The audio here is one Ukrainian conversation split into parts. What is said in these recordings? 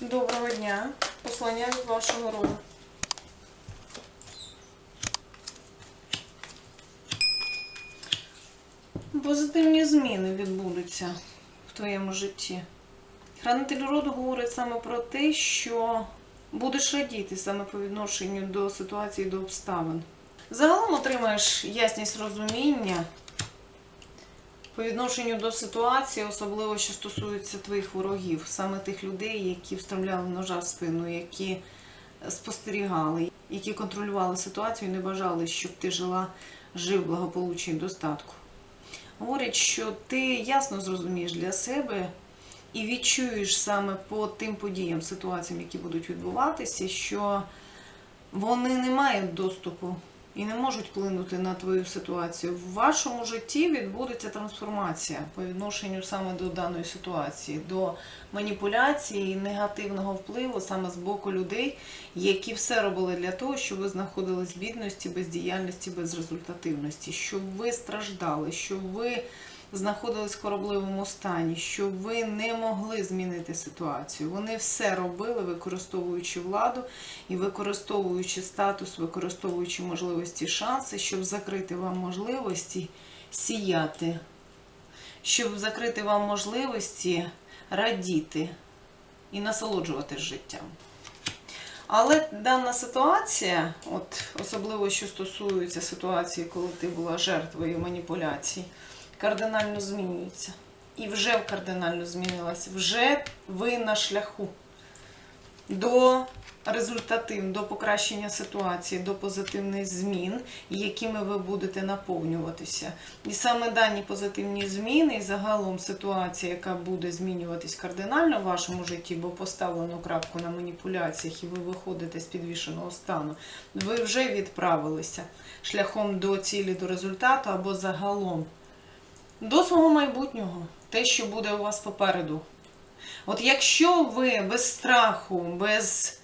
Доброго дня. Послання від вашого роду. Позитивні зміни відбудуться в твоєму житті. Хранитель роду говорить саме про те, що будеш радіти саме по відношенню до ситуації, до обставин. Загалом отримаєш ясність розуміння по відношенню до ситуації, особливо що стосується твоїх ворогів, саме тих людей, які встромляли ножа в спину, які спостерігали, які контролювали ситуацію і не бажали, щоб ти жила, жив благополуччі і достатку. Говорять, що ти ясно зрозумієш для себе і відчуєш саме по тим подіям, ситуаціям, які будуть відбуватися, що вони не мають доступу і не можуть вплинути на твою ситуацію. В вашому житті відбудеться трансформація по відношенню саме до даної ситуації, до маніпуляції негативного впливу саме з боку людей, які все робили для того, щоб ви знаходились в бідності, бездіяльності, безрезультативності, щоб ви страждали, щоб ви знаходились в корабливому стані, що ви не могли змінити ситуацію. Вони все робили, використовуючи владу і використовуючи статус, використовуючи можливості, шанси, щоб закрити вам можливості сіяти, щоб закрити вам можливості радіти і насолоджуватись життям. Але дана ситуація, от особливо що стосується ситуації, коли ти була жертвою маніпуляцій, кардинально змінюється. І вже кардинально змінилася. Вже ви на шляху до результатив, до покращення ситуації, до позитивних змін, якими ви будете наповнюватися. І саме дані позитивні зміни, і загалом ситуація, яка буде змінюватись кардинально в вашому житті, бо поставлено крапку на маніпуляціях, і ви виходите з підвішеного стану, ви вже відправилися шляхом до цілі, до результату або загалом до свого майбутнього, те, що буде у вас попереду. От якщо ви без страху, без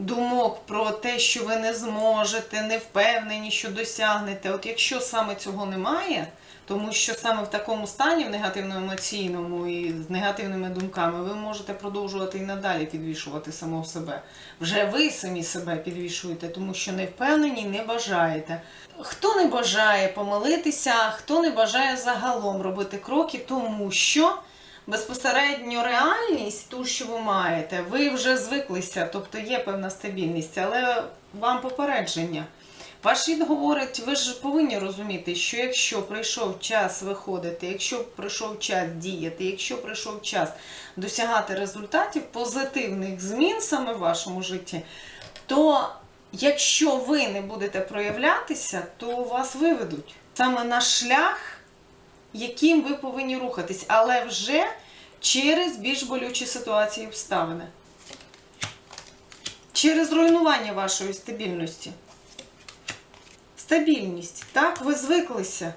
думок про те, що ви не зможете, не впевнені, що досягнете, от якщо саме цього немає, тому що саме в такому стані, в негативному емоційному і з негативними думками, ви можете продовжувати і надалі підвішувати самого себе. Вже ви самі себе підвішуєте, тому що не впевнені, не бажаєте. Хто не бажає помилитися, хто не бажає загалом робити кроки, тому що безпосередньо реальність, ту, що ви маєте, ви вже звиклися, тобто є певна стабільність, але вам попередження. Ваш рід говорить, ви ж повинні розуміти, що якщо прийшов час виходити, якщо прийшов час діяти, якщо прийшов час досягати результатів, позитивних змін саме в вашому житті, то якщо ви не будете проявлятися, то вас виведуть саме на шлях, яким ви повинні рухатись, але вже через більш болючі ситуації обставини. Через руйнування вашої стабільності. Стабільність. Так, ви звиклися.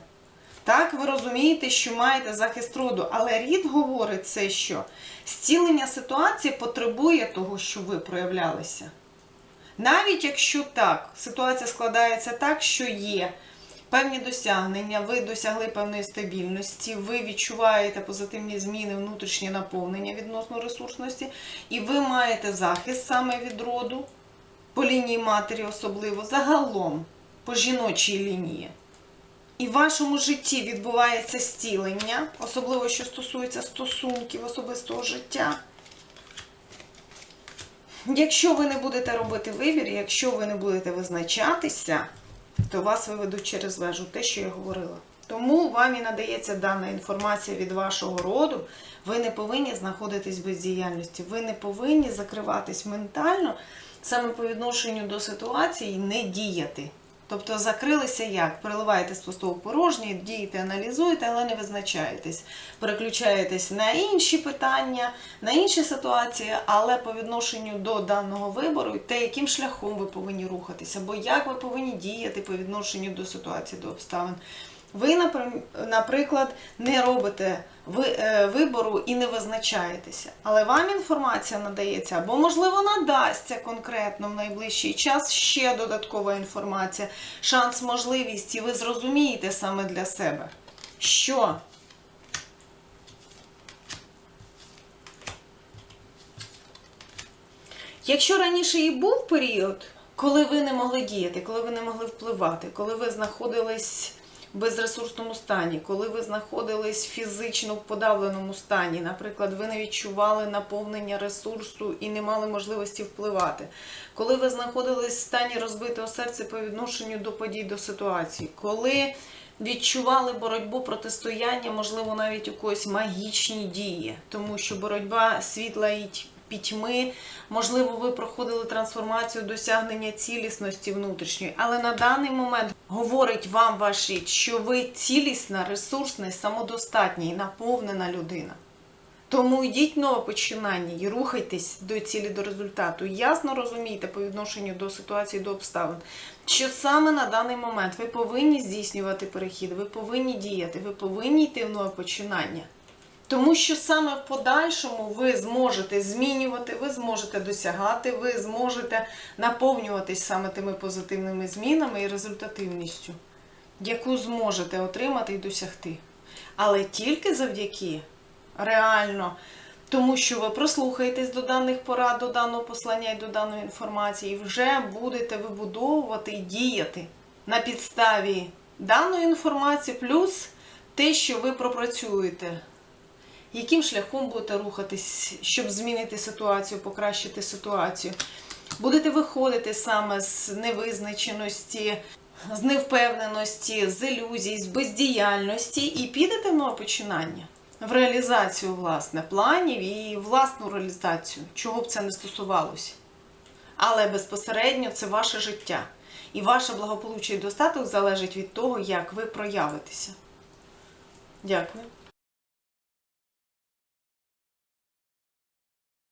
Так, ви розумієте, що маєте захист роду, але рід говорить це, що зцілення ситуації потребує того, щоб ви проявлялися. Навіть якщо так, ситуація складається так, що є певні досягнення, ви досягли певної стабільності, ви відчуваєте позитивні зміни, внутрішнє наповнення відносно ресурсності, і ви маєте захист саме від роду, по лінії матері особливо, загалом по жіночій лінії. І в вашому житті відбувається стілення, особливо що стосується стосунків особистого життя. Якщо ви не будете робити вибір, якщо ви не будете визначатися, то вас виведуть через вежу, те, що я говорила. Тому вам і надається дана інформація від вашого роду. Ви не повинні знаходитись без діяльності, ви не повинні закриватись ментально саме по відношенню до ситуації не діяти. Тобто закрилися як? Переливаєте з пустого порожнє, дієте, аналізуєте, але не визначаєтесь. Переключаєтесь на інші питання, на інші ситуації, але по відношенню до даного вибору, те, яким шляхом ви повинні рухатися, або як ви повинні діяти по відношенню до ситуації, до обставин. Ви, наприклад, не робите е, вибору і не визначаєтеся, але вам інформація надається, або, можливо, надасться конкретно в найближчий час ще додаткова інформація, шанс, можливість, і ви зрозумієте саме для себе, що Якщо раніше і був період, коли ви не могли діяти, коли ви не могли впливати, коли ви знаходились безресурсному стані, коли ви знаходились фізично в подавленому стані, наприклад, ви не відчували наповнення ресурсу і не мали можливості впливати, коли ви знаходились в стані розбитого серця по відношенню до подій, до ситуації, коли відчували боротьбу, протистояння, можливо, навіть у когось магічні дії, тому що боротьба світла і пітьми, можливо, ви проходили трансформацію досягнення цілісності внутрішньої, але на даний момент говорить вам ваш рід, що ви цілісна, ресурсна, самодостатня і наповнена людина. Тому йдіть нове починання і рухайтесь до цілі, до результату. Ясно розумійте по відношенню до ситуації, до обставин, що саме на даний момент ви повинні здійснювати перехід, ви повинні діяти, ви повинні йти в нове починання. Тому що саме в подальшому ви зможете змінювати, ви зможете досягати, ви зможете наповнюватись саме тими позитивними змінами і результативністю, яку зможете отримати і досягти. Але тільки завдяки реально тому, що ви прослухаєтесь до даних порад, до даного послання і до даної інформації, і вже будете вибудовувати і діяти на підставі даної інформації, плюс те, що ви пропрацюєте яким шляхом будете рухатись, щоб змінити ситуацію, покращити ситуацію. Будете виходити саме з невизначеності, з невпевненості, з ілюзій, з бездіяльності і підете в починання в реалізацію власне планів і власну реалізацію, чого б це не стосувалося. Але безпосередньо це ваше життя. І ваше благополуччя і достаток залежить від того, як ви проявитеся. Дякую.